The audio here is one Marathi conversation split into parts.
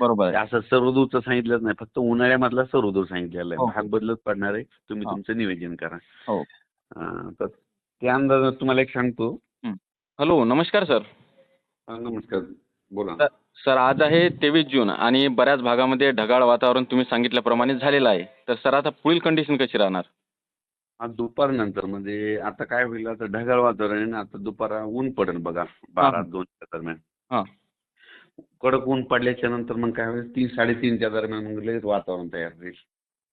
बरोबर आहे. असं सर्वदूरचं सांगितलंच नाही फक्त उन्हाळ्यामधला सर्वदूर सांगितलेलं हो. आहे भाग बदलत पडणार आहे. तुम्ही हा. तुमचं नियोजन करा. हो. तर त्या अंदाजात तुम्हाला एक सांगतो. हॅलो नमस्कार सर. हा, नमस्कार. बोला सर आज आहे तेवीस जून आणि बऱ्याच भागामध्ये ढगाळ वातावरण तुम्ही सांगितल्याप्रमाणे झालेलं आहे. तर सर आता पुढील कंडिशन कशी राहणार? आज दुपारनंतर. म्हणजे आता काय होईल आता ढगाळ वातावरण आहे ना आता दुपारा ऊन पडेल बघा. बारा हा. दोनच्या दरम्यान. हा. कडक ऊन पडल्याच्या नंतर मग काय होईल तीन साडेतीनच्या दरम्यान मग लगेच वातावरण तयार होईल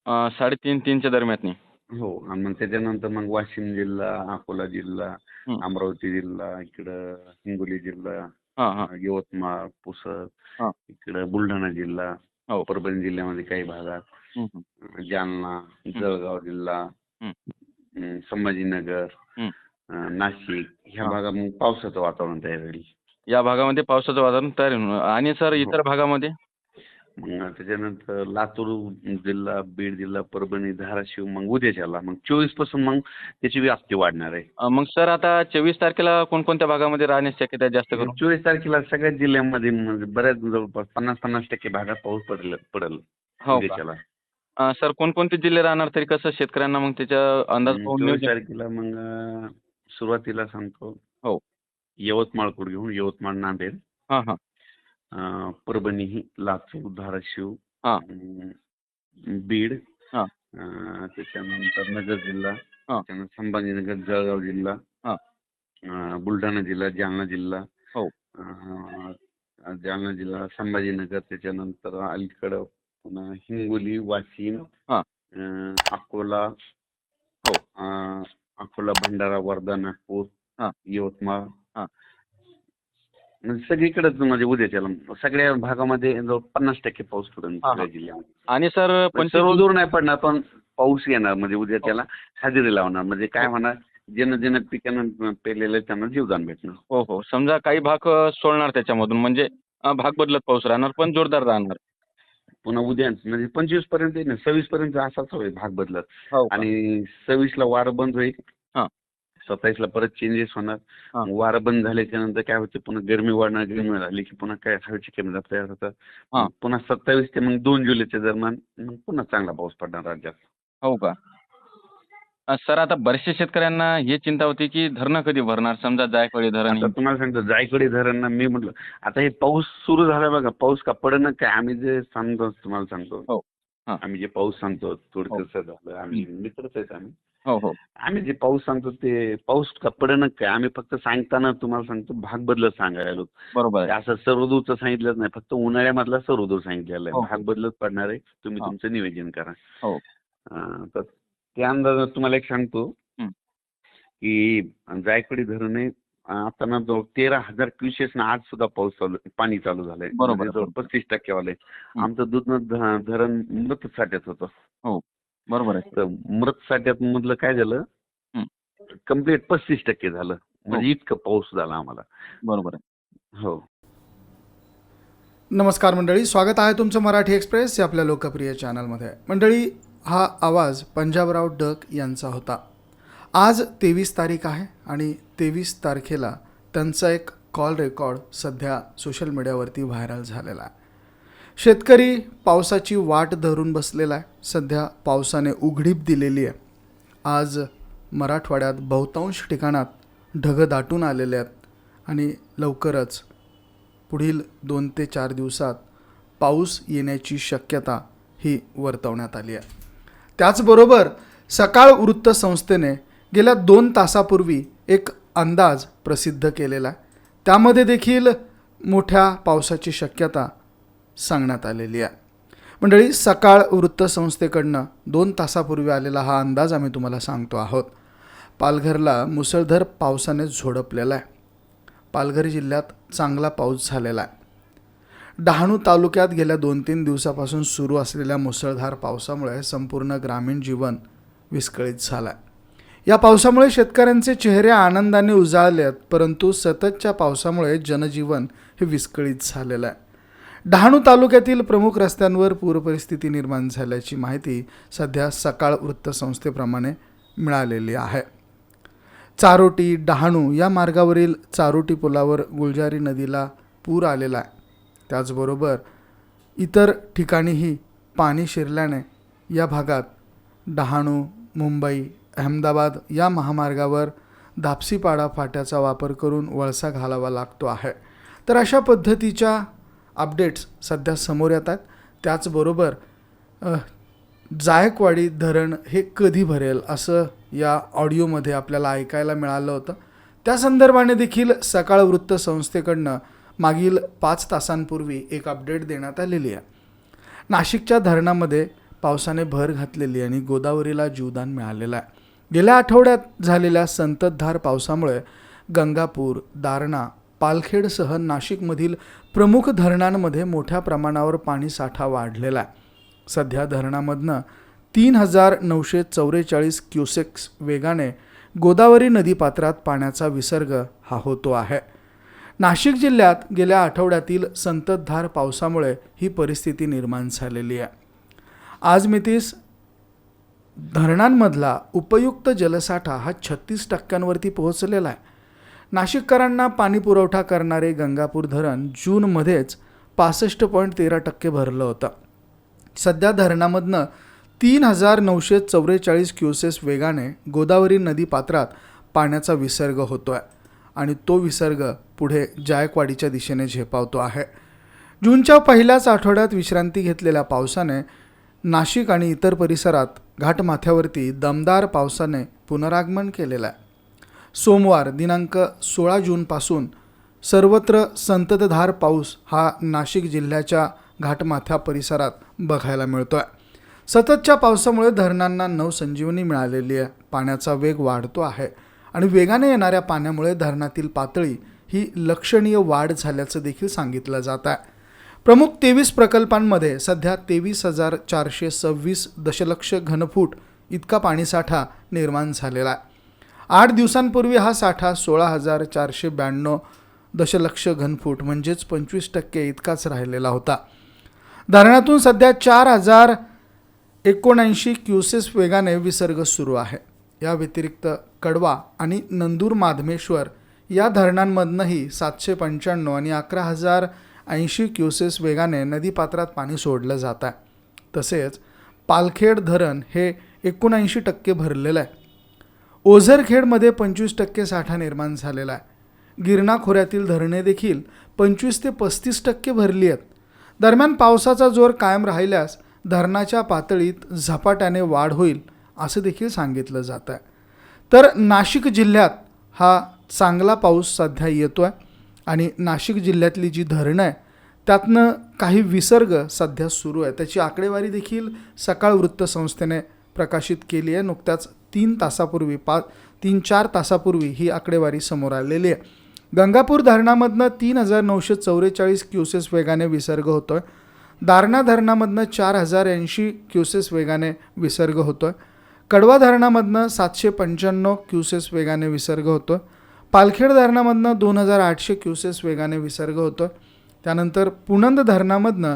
अं, साडेतीन तीनच्या दरम्यान हो आणि मग त्याच्यानंतर मग वाशिम जिल्हा अकोला जिल्हा हं. अमरावती जिल्हा इकडं हिंगोली जिल्हा हां हां यवतमाळ पुसद हा. इकडं बुलढाणा जिल्हा हो. परभणी जिल्ह्यामध्ये काही भागात हं, हं. जालना जळगाव जिल्हा हं. अं, संभाजीनगर हं. अं, नाशिक ह्या. भागात मग पावसाचं वातावरण तयार होईल या भागामध्ये पावसाचं वातावरण तयार होणार आणि सर इतर हो. भागामध्ये? मग त्याच्यानंतर लातूर जिल्हा बीड जिल्हा परभणी धाराशिव मग उद्याच्याला. मग चोवीसपासून मग त्याची व्याप्ती वाढणार आहे. अं, मग सर आता चोवीस तारखेला कोणकोणत्या भागामध्ये राहण्याची शक्यता आहे जास्त करून? चोवीस तारखेला सगळ्याच जिल्ह्यामध्ये म्हणजे बऱ्याच जवळपास पन्नास पन्नास टक्के भागात पाऊस पडेल पडेल हो का? उद्याच्याला. अं, सर कोणकोणते जिल्हे राहणार तरी कसं शेतकऱ्यांना मग त्याचा अंदाज पाहून चोवीस नियोजन तारखेला मग अं, सुरुवातीला सांगतो. हो. यवतमाळकडे घेऊन यवतमाळ नांदेड हां हां अं, परभणी लातूर धाराशिव हा. अं, बीड हा. अं, त्याच्यानंतर नगर जिल्हा संभाजीनगर जळगाव जिल्हा हा. अं, बुलढाणा जिल्हा जालना जिल्हा हो. अं, जालना जिल्हा संभाजीनगर त्याच्यानंतर अलीकडं पुन्हा हिंगोली वाशिम हा. अं, अकोला हो. अकोला भंडारा वर्धा नागपूर हा. यवतमाळ हा. म्हणजे सगळीकडेच म्हणजे उद्याच्याला सगळ्या भागामध्ये जवळ पन्नास टक्के पाऊस पडेल हा, सगळ्या हा. जिल्ह्यामध्ये. आणि सर म्हणजे सर्व दूर नाही पडणार पण पाऊस येणार म्हणजे उद्या त्याला हजेरी लावणार म्हणजे काय हो. होणार ज्यानं ज्यानं पिकानं पेरलेलं त्यांना जीवदान भेटणार. हो हो. समजा काही भाग सोडणार त्याच्यामधून म्हणजे भाग बदलत पाऊस राहणार पण जोरदार राहणार. पुन्हा उद्या म्हणजे पंचवीसपर्यंत सव्वीस पर्यंत असाच होईल भाग बदलत. हो आणि सव्वीस ला वारं बंद होईल हा. सत्तावीस ला परत चेंजेस होणार. वारं बंद झाल्याच्यानंतर काय होते पुन्हा गरमी वाढणार गरमी झाली की पुन्हा काय हवेची कमी दाब तयार होतात. पुन्हा सत्तावीस ते मग दोन जुलैच्या दरम्यान मग पुन्हा चांगला पाऊस पडणार राज्यात. हो का? सर आता बऱ्याचशा शेतकऱ्यांना ही चिंता होती की धरणं कधी भरणार? समजा जायकवाडी धरण. आता तुम्हाला सांगतो जायकडे धरण ना मी म्हटलं आता हे पाऊस सुरू झाला बघा पाऊस का पडणं काय? आम्ही जे सांगतो तुम्हाला. सांगतो. हा. आम्ही जे पाऊस सांगतो. थोडं झालं आम्ही मित्रच आहेत आम्ही. हो हो. आम्ही जे पाऊस सांगतो ते पाऊस का पडणं काय? आम्ही फक्त सांगताना तुम्हाला सांगतो भाग बदलत सांगायला बरोबर असं सर्वदूरचं सांगितलंच नाही फक्त उन्हाळ्यामधला सर्वदूर सांगितलेलं हो. आहे भाग बदलत पडणार आहे तुम्ही हा. तुमचं नियोजन करा. हो. तर त्या अंदाजात तुम्हाला एक सांगतो हं. की जायकवाडी धरण आहे. आता ना जवळ तेरा हजार क्युसेस ना आज सुद्धा पाऊस चालू पाणी चालू झालंय. बरोबर म्हणजे आहे, जवळ पस्तीस टक्केवाले हं. आमचं दूध धरण मृत साठ्यात होतं. बरोबर आहे. तर मृत साठ्यात मधलं काय झालं? हं. कंप्लीट पस्तीस टक्के झालं. म्हणजे इतकं पाऊस झाला आम्हाला. बरोबर आहे. हो. नमस्कार मंडळी. स्वागत आहे तुमचं मराठी एक्सप्रेस या आपल्या लोकप्रिय चॅनलमध्ये. मंडळी हा आवाज पंजाबराव डक यांचा होता. आज तेवीस तारीख आहे आणि तेवीस तारखेला त्यांचा एक कॉल रेकॉर्ड सध्या सोशल मीडियावरती व्हायरल झालेला आहे. शेतकरी पावसाची वाट धरून बसलेला आहे. सध्या पावसाने उघडीप दिलेली आहे. आज मराठवाड्यात बहुतांश ठिकाणात ढगं दाटून आलेले आहेत आणि लवकरच पुढील दोन ते चार दिवसात पाऊस येण्याची शक्यता ही वर्तवण्यात आली आहे. त्याचबरोबर सकाळ वृत्तसंस्थेने गेल्या दोन तासापूर्वी एक अंदाज प्रसिद्ध केलेला आहे. त्यामध्ये देखील मोठ्या पावसाची शक्यता सांगण्यात आलेली आहे. मंडळी सकाळ वृत्तसंस्थेकडनं दोन तासापूर्वी आलेला हा अंदाज आम्ही तुम्हाला सांगतो आहोत. पालघरला मुसळधार पावसाने झोडपलेला आहे. पालघर जिल्ह्यात चांगला पाऊस झालेला आहे. डहाणू तालुक्यात गेल्या दोन तीन दिवसापासून सुरू असलेल्या मुसळधार पावसामुळे संपूर्ण ग्रामीण जीवन विस्कळीत झालं आहे. या पावसामुळे शेतकऱ्यांचे चेहरे आनंदाने उजाळले आहेत परंतु सततच्या पावसामुळे जनजीवन हे विस्कळीत झालेलं आहे. डहाणू तालुक्यातील प्रमुख रस्त्यांवर पूरपरिस्थिती निर्माण झाल्याची माहिती सध्या सकाळ वृत्तसंस्थेप्रमाणे मिळालेली आहे. चारोटी डहाणू या मार्गावरील चारोटी पुलावर गुलजारी नदीला पूर आलेला आहे. त्याचबरोबर इतर ठिकाणीही पाणी शिरल्याने या भागात डहाणू मुंबई अहमदाबाद या महामार्गावर धापसीपाडा फाट्याचा वापर करून वळसा घालावा लागतो आहे. तर अशा पद्धतीच्या अपडेट्स सध्या समोर येतात. त्याचबरोबर जायकवाडी धरण हे कधी भरेल असं या ऑडिओमध्ये आपल्याला ऐकायला मिळालं होतं. त्या संदर्भाने देखील सकाळ वृत्तसंस्थेकडनं मागील पाच तासांपूर्वी एक अपडेट देण्यात आलेली आहे. नाशिकच्या धरणामध्ये पावसाने भर घातलेली आणि गोदावरीला जीवदान मिळालेलं आहे. गेल्या आठवड्यात झालेल्या संततधार पावसामुळे गंगापूर दारणा पालखेडसह नाशिकमधील प्रमुख धरणांमध्ये मोठ्या प्रमाणावर पाणीसाठा वाढलेला आहे. सध्या धरणामधनं तीन हजार नऊशे चौवेचाळीस क्युसेक्स वेगाने गोदावरी नदीपात्रात पाण्याचा विसर्ग हा होतो आहे. नाशिक जिल्ह्यात गेल्या आठवड्यातील संततधार पावसामुळे ही परिस्थिती निर्माण झालेली आहे. आज मितीस धरणांमधला उपयुक्त जलसाठा हा छत्तीस टक्क्यांवरती पोहोचलेला आहे. नाशिककरांना पाणी पुरवठा करणारे गंगापूर धरण जूनमध्येच पासष्ट पॉईंट तेरा टक्के भरलं होतं. सध्या धरणामधनं तीन हजार नऊशे चौवेचाळीस क्युसेस वेगाने गोदावरी नदी पात्रात पाण्याचा विसर्ग होतो आहे आणि तो विसर्ग पुढे जायकवाडीच्या दिशेने झेपावतो आहे. जूनच्या पहिल्याच आठवड्यात विश्रांती घेतलेल्या पावसाने नाशिक आणि इतर परिसरात घाटमाथ्यावरती दमदार पावसाने पुनरागमन केलेलं आहे. सोमवार दिनांक सोळा जूनपासून सर्वत्र संततधार पाऊस हा नाशिक जिल्ह्याच्या घाटमाथ्या परिसरात बघायला मिळतो आहे सततच्या पावसामुळे धरणांना नवसंजीवनी मिळालेली आहे. पाण्याचा वेग वाढतो आहे आणि वेगाने येणाऱ्या पाण्यामुळे धरणातील पातळी ही लक्षणीय वाढ झाल्याचं देखील सांगितलं जात आहे. प्रमुख तेवीस प्रकल्पांमध्ये सध्या तेवीस हजार चारशे सव्वीस दशलक्ष घनफूट इतका पाणीसाठा निर्माण झालेला आहे. आठ दिवसांपूर्वी हा साठा सोळा हजार चारशे ब्याण्णव दशलक्ष घनफूट म्हणजेच पंचवीस टक्के इतकाच राहिलेला होता. धरणातून सध्या चार हजार एकोणऐंशी क्युसेस वेगाने विसर्ग सुरू आहे. या व्यतिरिक्त कडवा आणि नंदूर माधमेश्वर या धरणांमधनंही सातशे पंच्याण्णव आणि अकरा हजार ऐंशी क्युसेस वेगाने नदीपात्रात पाणी सोडलं जात आहे. तसेच पालखेड धरण हे एकोणऐंशी टक्के भरलेलं आहे. ओझरखेडमध्ये पंचवीस टक्के साठा निर्माण झालेला आहे. गिरणा खोऱ्यातील धरणे देखील पंचवीस ते पस्तीस टक्के भरली आहेत. दरम्यान पावसाचा जोर कायम राहिल्यास धरणाच्या पातळीत झपाट्याने वाढ होईल असं देखील सांगितलं जात आहे. तर नाशिक जिल्ह्यात हा चांगला पाऊस सध्या येतो आहे आणि नाशिक जिल्ह्यातली जी धरणं आहे त्यातनं काही विसर्ग सध्या सुरू आहे. त्याची आकडेवारी देखील सकाळ वृत्तसंस्थेने प्रकाशित केली आहे. नुकत्याच तीन तासापूर्वी पा तीन चार तासापूर्वी ही आकडेवारी समोर आलेली आहे. गंगापूर धरणामधनं तीन हजार नऊशे चौवेचाळीस क्युसेस वेगाने विसर्ग होतो आहे दारणा धरणामधनं चार हजार ऐंशी क्युसेस वेगाने विसर्ग होतो आहे कडवा धरणामधनं सातशे पंच्याण्णव क्युसेस वेगाने विसर्ग होतो आहे पालखेड धरणामधनं दोन हजार आठशे क्युसेस वेगाने विसर्ग होतो आहे त्यानंतर पुणंद धरणामधनं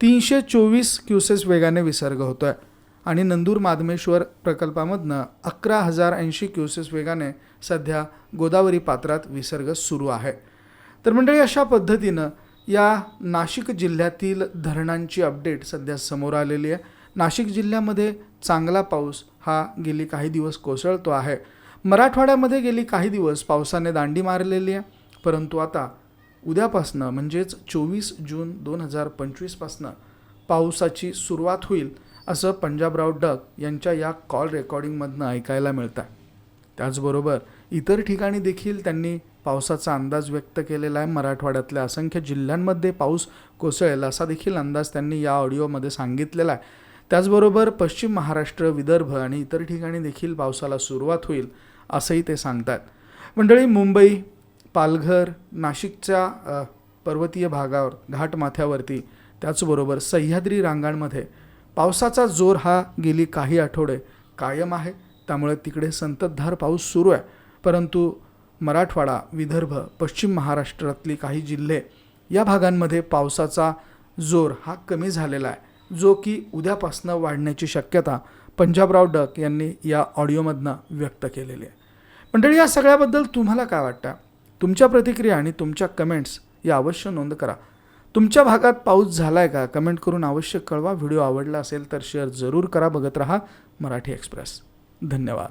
तीनशे चोवीस क्युसेस वेगाने विसर्ग होतो आहे आणि नंदूर माधमेश्वर प्रकल्पामधनं अकरा हजार ऐंशी क्युसेस वेगाने सध्या गोदावरी पात्रात विसर्ग सुरू आहे. तर मंडळी अशा पद्धतीनं या नाशिक जिल्ह्यातील धरणांची अपडेट सध्या समोर आलेली आहे. नाशिक जिल्ह्यामध्ये चांगला पाऊस हा गेली काही दिवस कोसळतो आहे. मराठवाड्यामध्ये गेली काही दिवस पावसाने दांडी मारलेली आहे. परंतु आता उद्यापासनं म्हणजेच चोवीस जून दोन हजार पंचवीसपासनं पावसाची सुरुवात होईल. असं पंजाबराव डक यांच्या या कॉल रेकॉर्डिंगमधनं ऐकायला मिळतं आहे त्याचबरोबर इतर ठिकाणी देखील त्यांनी पावसाचा अंदाज व्यक्त केलेला आहे. मराठवाड्यातल्या असंख्य जिल्ह्यांमध्ये पाऊस कोसळेल असा देखील अंदाज त्यांनी या ऑडिओमध्ये सांगितलेला आहे. त्याचबरोबर पश्चिम महाराष्ट्र विदर्भ आणि इतर ठिकाणी देखील पावसाला सुरुवात होईल असंही ते सांगतात मंडळी मुंबई पालघर नाशिकच्या पर्वतीय भागावर घाटमाथ्यावरती त्याचबरोबर सह्याद्री रांगांमध्ये पावसाचा जोर हा गेली काही आठवडे कायम आहे. त्यामुळे तिकडे संततधार पाऊस सुरू आहे. परंतु मराठवाडा विदर्भ पश्चिम महाराष्ट्रातली काही जिल्हे या भागांमध्ये पावसाचा जोर हा कमी झालेला आहे जो की उद्यापासनं वाढण्याची शक्यता पंजाबराव डक यांनी या ऑडिओमधनं व्यक्त केलेली आहे. मंडळी या सगळ्याबद्दल तुम्हाला काय वाटतं? तुमच्या प्रतिक्रिया आणि तुमच्या कमेंट्स या अवश्य नोंद करा. तुमच्या भागात पाऊस झाला आहे का? कमेंट करून अवश्य कळवा. व्हिडिओ आवडला असेल तर शेअर जरूर करा. बघत रहा मराठी एक्सप्रेस. धन्यवाद.